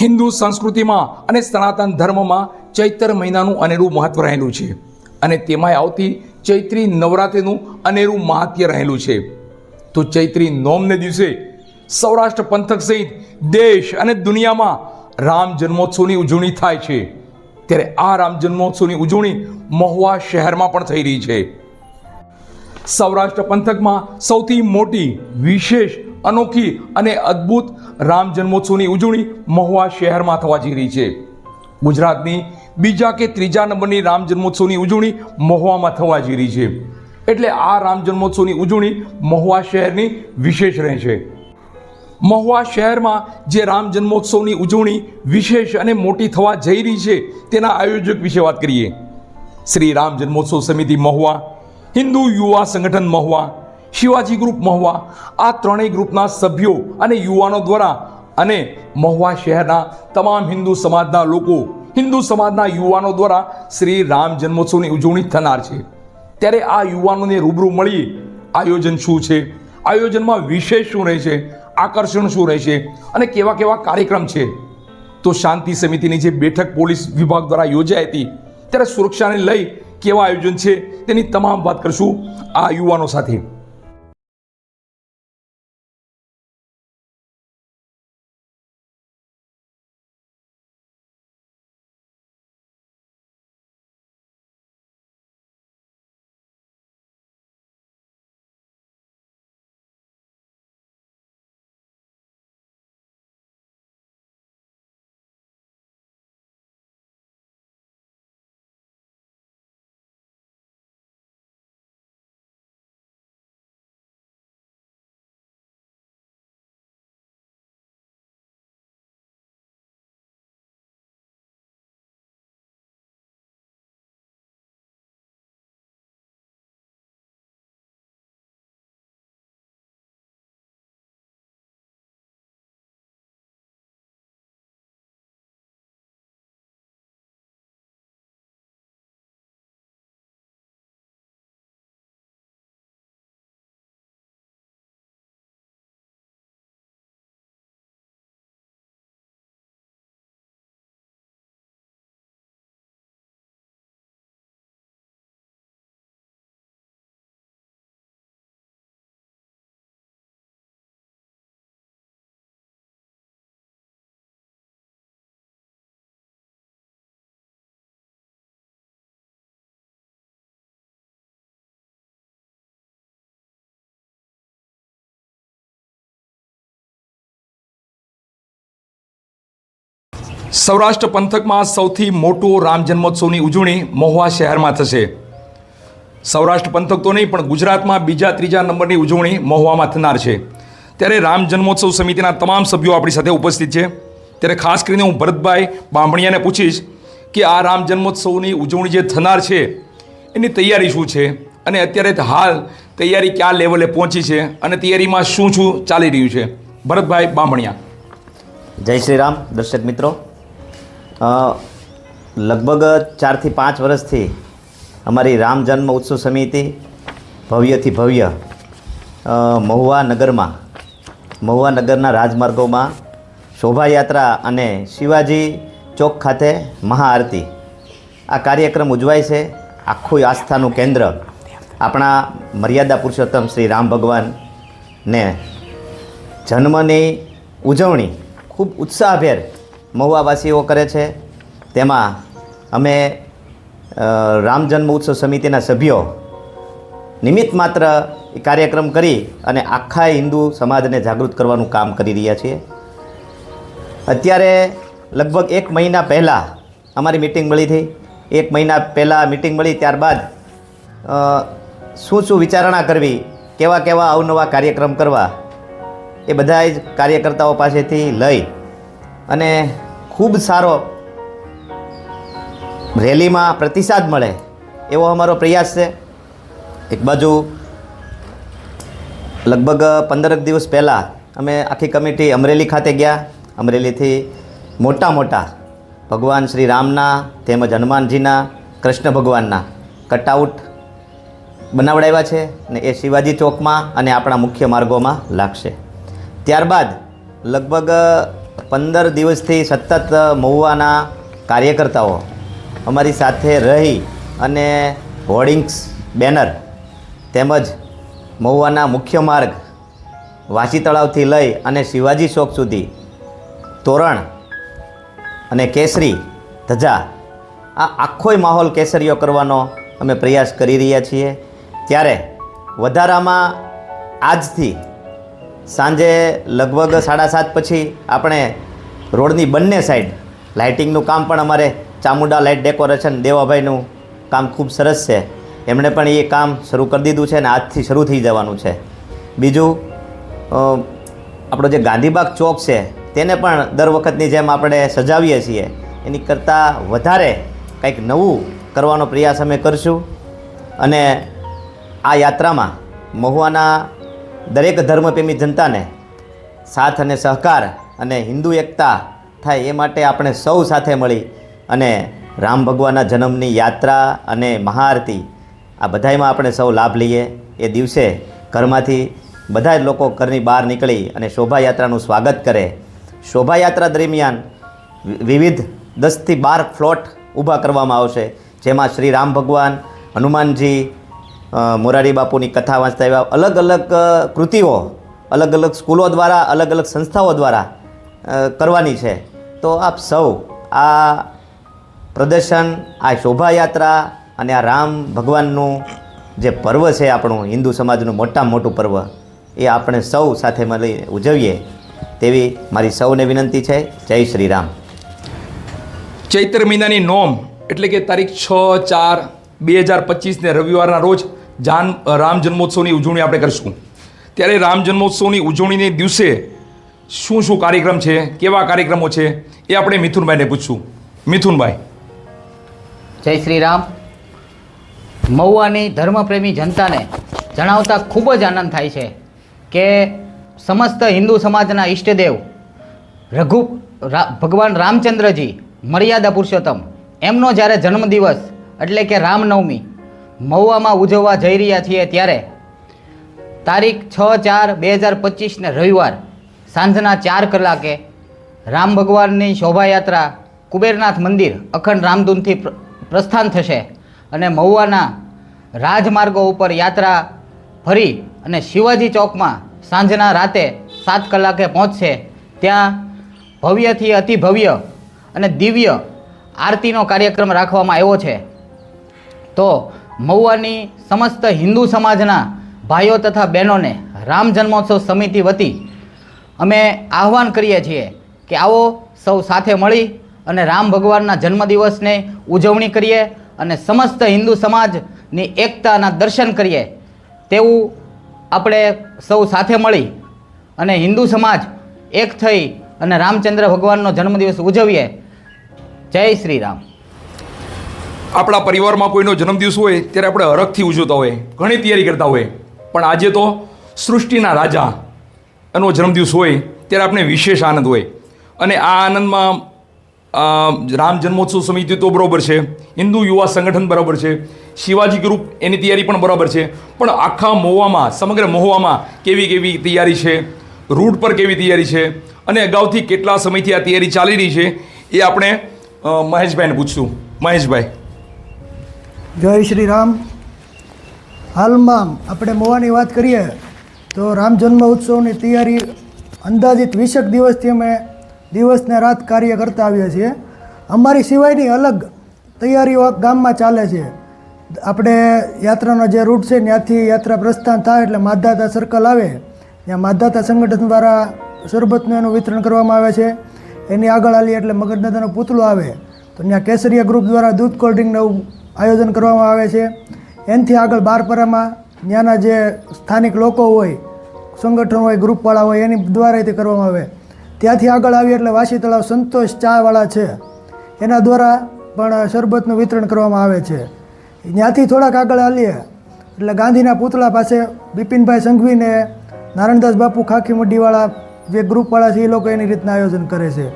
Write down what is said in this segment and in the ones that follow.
હિન્દુ સંસ્કૃતિમાં અને સનાતન ધર્મમાં ચૈત્ર મહિનાનું અનેરું મહત્વ રહેલું છે. અને તેમાંય આવતી ચૈત્રી નવરાત્રિનું અનેરું મહાત્ય રહેલું છે. તો ચૈત્રી નોમને દિવસે સૌરાષ્ટ્ર પંથક સહિત દેશ અને દુનિયામાં રામ જન્મોત્સવની ઉજવણી થાય છે. ત્યારે આ રામ જન્મોત્સવની ઉજવણી મહુવા શહેરમાં પણ થઈ રહી છે. સૌરાષ્ટ્ર પંથકમાં સૌથી મોટી વિશેષ અનોખી અને અદ્ભુત રામ જન્મોત્સવની ઉજવણી મહુવા શહેરમાં થવા જઈ રહી છે. ગુજરાતની બીજા કે ત્રીજા નંબરની રામ જન્મોત્સવની ઉજવણી મહુવામાં થવા જઈ રહી છે. એટલે આ રામ જન્મોત્સવની ઉજવણી મહુવા શહેરની વિશેષ રહે છે. મહુવા શહેરમાં જે રામ જન્મોત્સવની ઉજવણી વિશેષ અને મોટી થવા જઈ રહી છે તેના આયોજક વિશે વાત કરીએ. શ્રી રામ જન્મોત્સવ સમિતિ મહુવા, હિન્દુ યુવા સંગઠન મહુવા શિવાજી ગ્રુપ મહુવા, આ ત્રણેય ગ્રુપના સભ્યો અને યુવાનો દ્વારા અને મહુવા શહેરના તમામ હિન્દુ સમાજના લોકો, હિન્દુ સમાજના યુવાનો દ્વારા શ્રી રામ જન્મોત્સવની ઉજવણી થનાર છે. ત્યારે આ યુવાનોને રૂબરૂ મળી આયોજન શું છે? આયોજનમાં વિશેષ શું રહેશે આકર્ષણ શું રહેશે અને કેવા કેવા કાર્યક્રમ છે? તો શાંતિ સમિતિની જે બેઠક પોલીસ વિભાગ દ્વારા યોજાઈ હતી, ત્યારે સુરક્ષાને લઈ કેવા આયોજન છે તેની તમામ વાત કરશું આ યુવાનો સાથે. સૌરાષ્ટ્ર પંથકમાં સૌથી મોટો રામ જન્મોત્સવની ઉજવણી મહુવા શહેરમાં થશે. સૌરાષ્ટ્ર પંથક તો નહીં, પણ ગુજરાતમાં બીજા ત્રીજા નંબરની ઉજવણી મહુવામાં થનાર છે. ત્યારે રામ જન્મોત્સવ સમિતિના તમામ સભ્યો આપણી સાથે ઉપસ્થિત છે. ત્યારે ખાસ કરીને હું ભરતભાઈ બામણિયાને પૂછીશ કે આ રામ જન્મોત્સવની ઉજવણી જે થનાર છે, એની તૈયારી શું છે? અને અત્યારે હાલ તૈયારી ક્યાં લેવલે પહોંચી છે? અને તૈયારીમાં શું શું ચાલી રહ્યું છે? ભરતભાઈ બામણિયા. જય શ્રી રામ, દર્શક મિત્રો. લગભગ ચારથી પાંચ વર્ષથી અમારી રામ જન્મ ઉત્સવ સમિતિ ભવ્યથી ભવ્ય મહુવા નગરમાં, મહુવા નગરના રાજમાર્ગોમાં શોભાયાત્રા અને શિવાજી ચોક ખાતે મહાઆરતી. આ કાર્યક્રમ ઉજવાય છે. આખું આસ્થાનું કેન્દ્ર આપણા મર્યાદા પુરુષોત્તમ શ્રી રામ ભગવાનને જન્મની ઉજવણી ખૂબ ઉત્સાહભેર મહુવાવાસીઓ કરે છે. તેમાં અમે રામ જન્મ ઉત્સવ સમિતિના સભ્યો નિમિત્ત માત્ર કાર્યક્રમ કરી અને આખા હિન્દુ સમાજને જાગૃત કરવાનું કામ કરી રહ્યા છીએ. અત્યારે લગભગ એક મહિના પહેલાં અમારી મિટિંગ મળી હતી એક મહિના પહેલાં મિટિંગ મળી ત્યારબાદ શું શું વિચારણા કરવી, કેવા કેવા અવનવા કાર્યક્રમ કરવા, એ બધા જ કાર્યકર્તાઓ પાસેથી લઈ અને ખૂબ સારો રેલીમાં પ્રતિસાદ મળે એવો અમારો પ્રયાસ છે. એક બાજુ લગભગ પંદરક દિવસ પહેલાં અમે આખી કમિટી અમરેલી ખાતે ગયા. અમરેલીથી મોટા મોટા ભગવાન શ્રી રામના તેમજ હનુમાનજીના, કૃષ્ણ ભગવાનના કટઆઉટ બનાવડાવ્યા છે ને એ શિવાજી ચોકમાં અને આપણા મુખ્ય માર્ગોમાં લાગશે. ત્યારબાદ લગભગ પંદર દિવસથી સતત મહુવાના કાર્યકર્તાઓ અમારી સાથે રહી અને હોર્ડિંગ્સ બેનર તેમજ મહુવાના મુખ્ય માર્ગ વાસી તળાવથી લઈ અને શિવાજી ચોક સુધી તોરણ અને કેસરી, ધજા, આ આખોય માહોલ કેસરીયો કરવાનો અમે પ્રયાસ કરી રહ્યા છીએ. ત્યારે વધારામાં આજથી સાંજે લગભગ સાડા સાત પછી આપણે રોડની બંને સાઈડ લાઇટિંગનું કામ પણ અમારે ચામુંડા લાઇટ ડેકોરેશન દેવાભાઈનું કામ ખૂબ સરસ છે. એમણે પણ એ કામ શરૂ કરી દીધું છે અને આજથી શરૂ થઈ જવાનું છે. બીજું આપણો જે ગાંધીબાગ ચોક છે, તેને પણ દર વખતની જેમ આપણે સજાવીએ છીએ. એની કરતાં વધારે કંઈક નવું કરવાનો પ્રયાસ અમે કરશું. અને આ યાત્રામાં મહુવાના દરેક ધર્મપ્રેમી જનતાને સાથ અને સહકાર અને હિન્દુ એકતા થાય એ માટે આપણે સૌ સાથે મળી અને રામ ભગવાનના જન્મની યાત્રા અને મહાઆરતી આ બધાયમાં આપણે સૌ લાભ લઈએ. એ દિવસે ઘરમાંથી બધા જ લોકો ઘરની બહાર નીકળી અને શોભાયાત્રાનું સ્વાગત કરે. શોભાયાત્રા દરમિયાન વિવિધ દસથી બાર ફ્લોટ ઊભા કરવામાં આવશે. જેમાં શ્રી રામ ભગવાન, હનુમાનજી મોરારી બાપુની કથા વાંચતા એવા અલગ અલગ કૃતિઓ, અલગ અલગ સ્કૂલો દ્વારા, અલગ અલગ સંસ્થાઓ દ્વારા કરવાની છે. તો આપ સૌ આ પ્રદર્શન, આ શોભાયાત્રા અને આ રામ ભગવાનનું જે પર્વ છે આપણું હિન્દુ સમાજનું મોટામાં મોટું પર્વ, એ આપણે સૌ સાથે મળી ઉજવીએ તેવી મારી સૌને વિનંતી છે. જય શ્રી રામ. ચૈત્ર મહિનાની નોમ એટલે કે તારીખ છ ચાર બે હજાર પચીસને રવિવારના રોજ જાન રામ જન્મોત્સવની ઉજવણી આપણે કરીશું. ત્યારે રામ જન્મોત્સવની ઉજવણીને દિવસે શું શું કાર્યક્રમ છે, કેવા કાર્યક્રમો છે, એ આપણે મિથુનભાઈને પૂછશું. મિથુનભાઈ. જય શ્રી રામ. મહુવાની ધર્મપ્રેમી જનતાને જણાવતા ખૂબ જ આનંદ થાય છે કે સમસ્ત હિન્દુ સમાજના ઈષ્ટદેવ રઘુ ભગવાન રામચંદ્રજી મર્યાદા પુરુષોત્તમ. એમનો જ્યારે જન્મદિવસ એટલે કે રામનવમી મહુવામાં ઉજવવા જઈ રહ્યા છીએ ત્યારે તારીખ છ ચાર બે હજાર પચીસને રવિવાર સાંજના ચાર કલાકે રામ ભગવાનની શોભાયાત્રા કુબેરનાથ મંદિર અખંડ રામધૂનથી પ્રસ્થાન થશે અને મહુવાના રાજમાર્ગો ઉપર યાત્રા ફરી અને શિવાજી ચોકમાં સાંજના રાતે સાત કલાકે પહોંચશે. ત્યાં ભવ્યથી અતિ ભવ્ય અને દિવ્ય આરતીનો કાર્યક્રમ રાખવામાં આવ્યો છે. તો મહુવાની સમસ્ત હિન્દુ સમાજના ભાઈઓ તથા બહેનોને રામ જન્મોત્સવ સમિતિ વતી અમે આહવાન કરીએ છીએ કે આવો સૌ સાથે મળી અને રામ ભગવાનના જન્મદિવસને ઉજવણી કરીએ અને સમસ્ત હિન્દુ સમાજની એકતાના દર્શન કરીએ તેવું આપણે સૌ સાથે મળી અને હિન્દુ સમાજ એક થઈ અને રામચંદ્ર ભગવાનનો જન્મદિવસ ઉજવીએ. જય શ્રી રામ. આપણા પરિવારમાં કોઈનો જન્મદિવસ હોય, ત્યારે આપણે હરખથી ઉજવતા હોય, ઘણી તૈયારી કરતા હોય. પણ આજે તો સૃષ્ટિના રાજા એનો જન્મદિવસ હોય, ત્યારે આપણે વિશેષ આનંદ હોય. અને આ આનંદમાં રામ જન્મોત્સવ સમિતિ તો બરાબર છે, હિન્દુ યુવા સંગઠન બરાબર છે, શિવાજી ગ્રુપ એની તૈયારી પણ બરાબર છે, પણ આખા મહુવામાં સમગ્ર મહુવામાં કેવી કેવી તૈયારી છે, રૂટ પર કેવી તૈયારી છે, અને અગાઉથી કેટલા સમયથી આ તૈયારી ચાલી રહી છે, એ આપણે મહેશભાઈને પૂછશું. મહેશભાઈ. જય શ્રી રામ. હાલમાં આપણે મોવાની વાત કરીએ તો રામ જન્મ ઉત્સવની તૈયારી અંદાજિત વીસેક દિવસથી અમે દિવસને રાત કાર્ય કરતા આવીએ છીએ. અમારી સિવાયની અલગ તૈયારીઓ ગામમાં ચાલે છે. આપણે યાત્રાનો જે રૂટ છે ત્યાંથી યાત્રા પ્રસ્થાન થાય એટલે માધાતા સર્કલ આવે. ત્યાં માધાતા સંગઠન દ્વારા શરબતનું એનું વિતરણ કરવામાં આવે છે. એની આગળ આવીએ એટલે મગજદાદાનું પૂતળું આવે. તો ત્યાં કેસરિયા ગ્રુપ દ્વારા દૂધ કોલ્ડ આયોજન કરવામાં આવે છે. એનાથી આગળ બારપરામાં ત્યાંના જે સ્થાનિક લોકો હોય, સંગઠન હોય, ગ્રુપવાળા હોય, એની દ્વારા તે કરવામાં આવે. ત્યાંથી આગળ આવીએ એટલે વાસી તળાવ સંતોષ ચાવાળા છે. એના દ્વારા પણ શરબતનું વિતરણ કરવામાં આવે છે. ત્યાંથી થોડાક આગળ આવીએ એટલે ગાંધીના પૂતળા પાસે બિપિનભાઈ સંઘવીને નારાયણદાસ બાપુ ખાખી મુડીવાળા જે ગ્રુપવાળા છે, એ લોકો એની રીતના આયોજન કરે છે.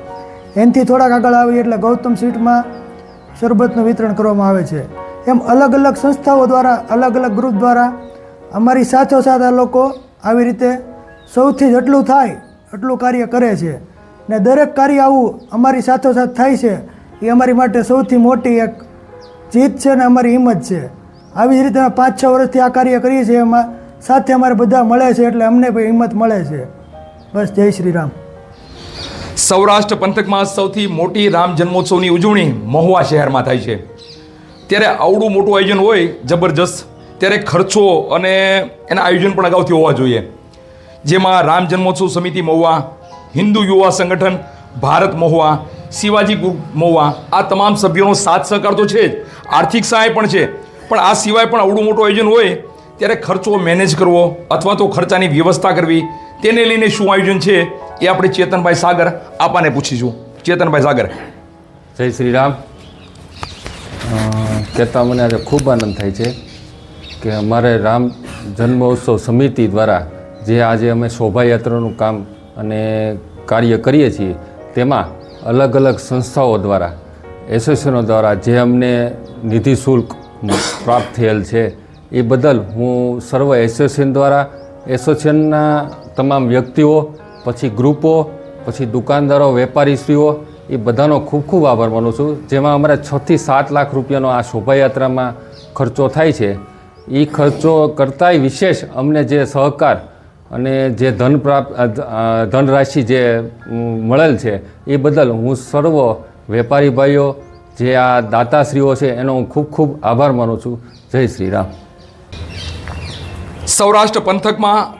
એનાથી થોડાક આગળ આવીએ એટલે ગૌતમ સીટમાં શરબતનું વિતરણ કરવામાં આવે છે. એમ અલગ અલગ સંસ્થાઓ દ્વારા, અલગ અલગ ગ્રુપ દ્વારા અમારી સાથોસાથ આ લોકો આવી રીતે સૌથી જેટલું થાય, એટલું કાર્ય કરે છે. ને દરેક કાર્ય આવું અમારી સાથોસાથ થાય છે, એ અમારી માટે સૌથી મોટી એક જીત છે ને અમારી હિંમત છે. આવી જ રીતે અમે પાંચ છ વર્ષથી આ કાર્ય કરીએ છીએ, એમાં સાથે અમારે બધા મળે છે એટલે અમને પણ હિંમત મળે છે. બસ જય શ્રી રામ. સૌરાષ્ટ્ર પંથકમાં સૌથી મોટી રામ જન્મોત્સવની ઉજવણી મહુવા શહેરમાં થાય છે. ત્યારે આવડું મોટું આયોજન હોય, જબરજસ્ત, ત્યારે ખર્ચો અને એના આયોજન પણ અગાઉથી હોવા જોઈએ. જેમાં રામ જન્મોત્સવ સમિતિ મહુવા, હિન્દુ યુવા સંગઠન, ભારત મહુવા, શિવાજી મહુવા, આ તમામ સભ્યોનો સાથ સહકાર તો છે જ, આર્થિક સહાય પણ છે. પણ આ સિવાય પણ આવડું મોટું આયોજન હોય, ત્યારે ખર્ચો મેનેજ કરવો અથવા તો ખર્ચાની વ્યવસ્થા કરવી, તેને લઈને શું આયોજન છે એ આપણે ચેતનભાઈ સાગર આપાને પૂછીશું ચેતનભાઈ સાગર. જય શ્રી રામ કહેતા મને આજે ખૂબ આનંદ થાય છે કે અમારે રામ જન્મોત્સવ સમિતિ દ્વારા જે આજે અમે શોભાયાત્રાનું કામ અને કાર્ય કરીએ છીએ, તેમાં અલગ અલગ સંસ્થાઓ દ્વારા, એસોસિએશનો દ્વારા જે અમને નિધિ શુલ્ક પ્રાપ્ત થયેલ છે, એ બદલ હું સર્વ એસોસિએશન દ્વારા, એસોસિએશનના તમામ વ્યક્તિઓ પછી ગ્રુપો, પછી દુકાનદારો, વેપારીશ્રીઓ, એ બધાનો ખૂબ ખૂબ આભાર માનું છું. જેમાં અમારે છથી સાત લાખ રૂપિયાનો આ શોભાયાત્રામાં ખર્ચો થાય છે. એ ખર્ચો કરતાંય વિશેષ અમને જે સહકાર અને જે ધન પ્રાપ્ત ધનરાશિ જે મળેલ છે, એ બદલ હું સર્વ વેપારી ભાઈઓ, જે આ દાતાશ્રીઓ છે, એનો હું ખૂબ ખૂબ આભાર માનું છું. જય શ્રી રામ. સૌરાષ્ટ્ર પંથકમાં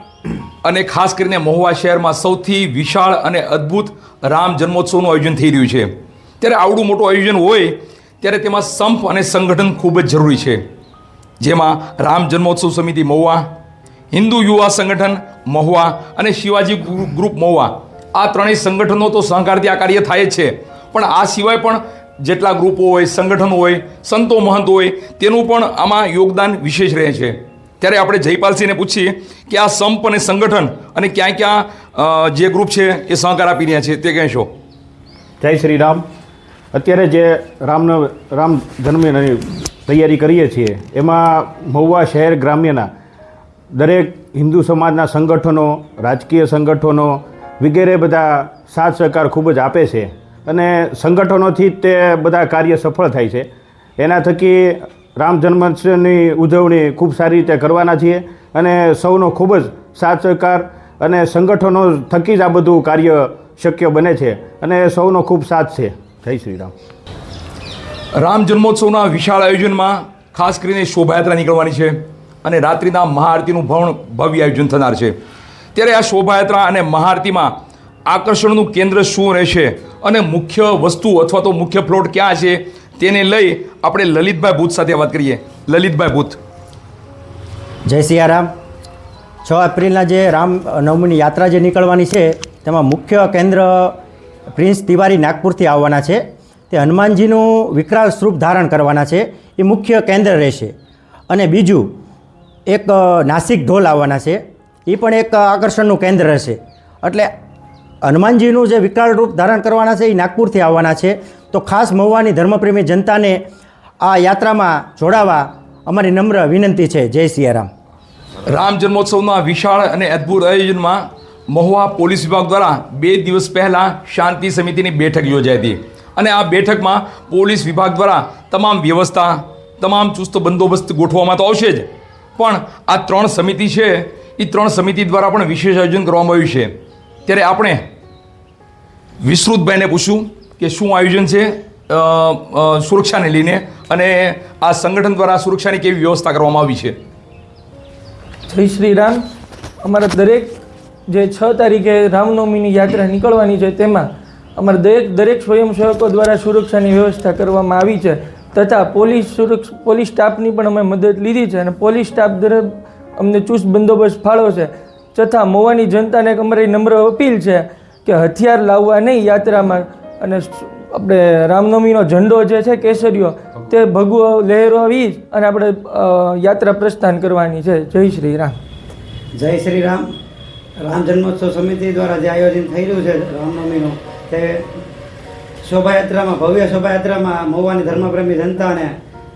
અને ખાસ કરીને મહુવા શહેરમાં સૌથી વિશાળ અને અદ્ભુત રામ જન્મોત્સવનું આયોજન થઈ રહ્યું છે. ત્યારે આવડું મોટું આયોજન હોય, ત્યારે તેમાં સંપ અને સંગઠન ખૂબ જ જરૂરી છે. જેમાં રામ જન્મોત્સવ સમિતિ મહુવા, હિન્દુ યુવા સંગઠન મહુવા અને શિવાજી ગ્રુપ મહુવા. આ ત્રણેય સંગઠનો તો સહકારથી આ કાર્ય થાય જ છે. પણ આ સિવાય પણ જેટલા ગ્રુપો હોય, સંગઠનો હોય, સંતો મહંત હોય, તેનું પણ આમાં યોગદાન વિશેષ રહે છે. ત્યારે આપણે જયપાલસિંહને પૂછીએ કે આ સંપ અને સંગઠન અને ક્યાં ક્યાં જે ગ્રુપ છે એ સહકાર આપી રહ્યા છે, તે કહેશો. જય શ્રી રામ. અત્યારે જે રામનો રામ જન્મની તૈયારી કરીએ છીએ, એમાં મહુવા શહેર ગ્રામ્યના દરેક હિન્દુ સમાજના સંગઠનો, રાજકીય સંગઠનો વગેરે બધા સાથ સહકાર ખૂબ જ આપે છે. અને સંગઠનોથી તે બધા કાર્ય સફળ થાય છે. એના થકી રામ જન્મોત્સવની ઉજવણી ખૂબ સારી રીતે કરવાના છીએ અને સૌનો ખૂબ જ સાથ સહકાર અને સંગઠનો થકી જ આ બધું કાર્ય શક્ય બને છે અને સૌનો ખૂબ સાથ છે. જય શ્રી રામ. રામ જન્મોત્સવના વિશાળ આયોજનમાં ખાસ કરીને શોભાયાત્રા નીકળવાની છે અને રાત્રિના મહાઆરતીનું ભવન ભવ્ય આયોજન થનાર છે. ત્યારે આ શોભાયાત્રા અને મહાઆરતીમાં આકર્ષણનું કેન્દ્ર શું રહેશે અને મુખ્ય વસ્તુ અથવા તો મુખ્ય પ્લોટ ક્યાં છે તેને લઈ આપણે લલિતભાઈ ભૂત સાથે વાત કરીએ. લલિતભાઈ ભૂત. જય સિયારામ. છ એપ્રિલના જે રામ નવમીની યાત્રા જે નીકળવાની છે, તેમાં મુખ્ય કેન્દ્ર પ્રિન્સ તિવારી નાગપુરથી આવવાના છે. તે હનુમાનજીનું વિકરાળ સ્વરૂપ ધારણ કરવાના છે. એ મુખ્ય કેન્દ્ર રહેશે. અને બીજું, એક નાસિક ઢોલ આવવાના છે. એ પણ એક આકર્ષણનું કેન્દ્ર રહેશે. એટલે હનુમાનજીનું જે વિકરાળ રૂપ ધારણ કરવાના છે એ નાગપુરથી આવવાના છે. તો ખાસ મહુવાની ધર્મપ્રેમી જનતાને આ યાત્રામાં જોડાવા અમારી નમ્ર વિનંતી છે. જય સિયારામ. રામ જન્મોત્સવના વિશાળ અને અદ્ભુત આયોજનમાં મહુવા પોલીસ વિભાગ દ્વારા બે દિવસ પહેલાં શાંતિ સમિતિની બેઠક યોજાઈ હતી અને આ બેઠકમાં પોલીસ વિભાગ દ્વારા તમામ વ્યવસ્થા, તમામ ચુસ્ત બંદોબસ્ત ગોઠવવામાં તો આવશે જ. પણ આ ત્રણ સમિતિ છે એ ત્રણ સમિતિ દ્વારા પણ વિશેષ આયોજન કરવામાં આવ્યું છે. ત્યારે આપણે વિસ્તૃતભાઈને પૂછ્યું કે શું આયોજન છે સુરક્ષાને લઈને અને આ સંગઠન દ્વારા સુરક્ષાની કેવી વ્યવસ્થા કરવામાં આવી છે? જય શ્રી રામ. અમારા દરેક જે છ તારીખે રામનવમીની યાત્રા નીકળવાની છે, તેમાં અમારા દરેક દરેક સ્વયંસેવકો દ્વારા સુરક્ષાની વ્યવસ્થા કરવામાં આવી છે, તથા પોલીસ સુરક્ષ, પોલીસ સ્ટાફની પણ અમે મદદ લીધી છે અને પોલીસ સ્ટાફ દ્વારા અમને ચુસ્ત બંદોબસ્ત ફાળો છે, તથા મોવાની જનતાને અમારી નમ્ર અપીલ છે કે હથિયાર લાવવા નહીં યાત્રામાં અને આપણે રામનવમીનો ઝંડો જે છે, કેસરીઓ, તે ભગવો લહેરાવી અને આપણે યાત્રા પ્રસ્થાન કરવાની છે. જય શ્રી રામ. જય શ્રી રામ. રામ જન્મોત્સવ સમિતિ દ્વારા જે આયોજન થઈ રહ્યું છે રામનવમીનું, તે શોભાયાત્રામાં, ભવ્ય શોભાયાત્રામાં મહુવાની ધર્મપ્રેમી જનતાને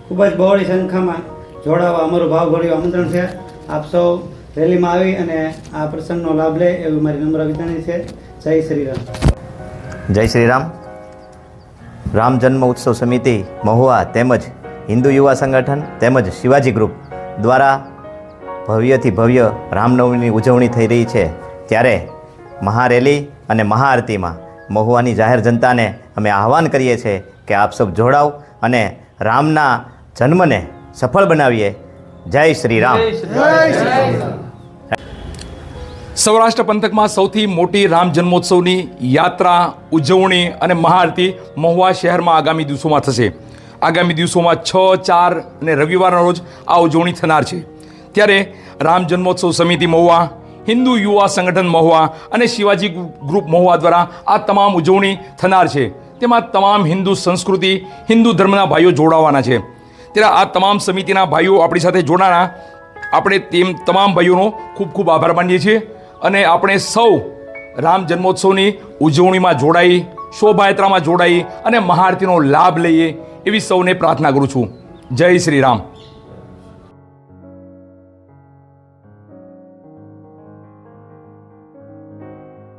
ખૂબ જ બહોળી સંખ્યામાં જોડાવા અમારું ભાવભર્યું આમંત્રણ છે. આપ સૌ રેલીમાં આવી અને આ પ્રસંગનો લાભ લે એવી મારી નમ્ર વિનંતી છે. જય શ્રી રામ. જય શ્રી રામ રામ જન્મ ઉત્સવ સમિતિ, મહુવા તેમજ હિન્દુ યુવા સંગઠન તેમજ શિવાજી ગ્રુપ દ્વારા ભવ્યથી ભવ્ય રામનવમીની ઉજવણી થઈ રહી છે. ત્યારે મહારેલી અને મહાઆરતીમાં મહુવાની જાહેર જનતાને અમે આહવાન કરીએ છીએ કે આપ સૌ જોડાવ અને રામના જન્મને સફળ બનાવીએ. જય શ્રી રામ સૌરાષ્ટ્ર પંથકમાં સૌથી મોટી રામ જન્મોત્સવની યાત્રા, ઉજવણી અને મહાઆરતી મહુવા શહેરમાં આગામી દિવસોમાં થશે. આગામી દિવસોમાં છ, ચાર અને રવિવારના રોજ આ ઉજવણી થનાર છે. ત્યારે રામ જન્મોત્સવ સમિતિ મહુવા, હિન્દુ યુવા સંગઠન મહુવા અને શિવાજી ગ્રુપ મહુવા દ્વારા આ તમામ ઉજવણી થનાર છે. તેમાં તમામ હિન્દુ સંસ્કૃતિ, હિન્દુ ધર્મના ભાઈઓ જોડાવાના છે. ત્યારે આ તમામ સમિતિના ભાઈઓ આપણી સાથે જોડાણા. આપણે તેમ તમામ ભાઈઓનો ખૂબ ખૂબ આભાર માનીએ છીએ. અને આપણે સૌ રામ જન્મોત્સવની ઉજવણીમાં જોડાઈ, શોભાયાત્રામાં જોડાઈ અને મહાઆરતીનો લાભ લઈએ એવી સૌને પ્રાર્થના કરું છું. જય શ્રી રામ.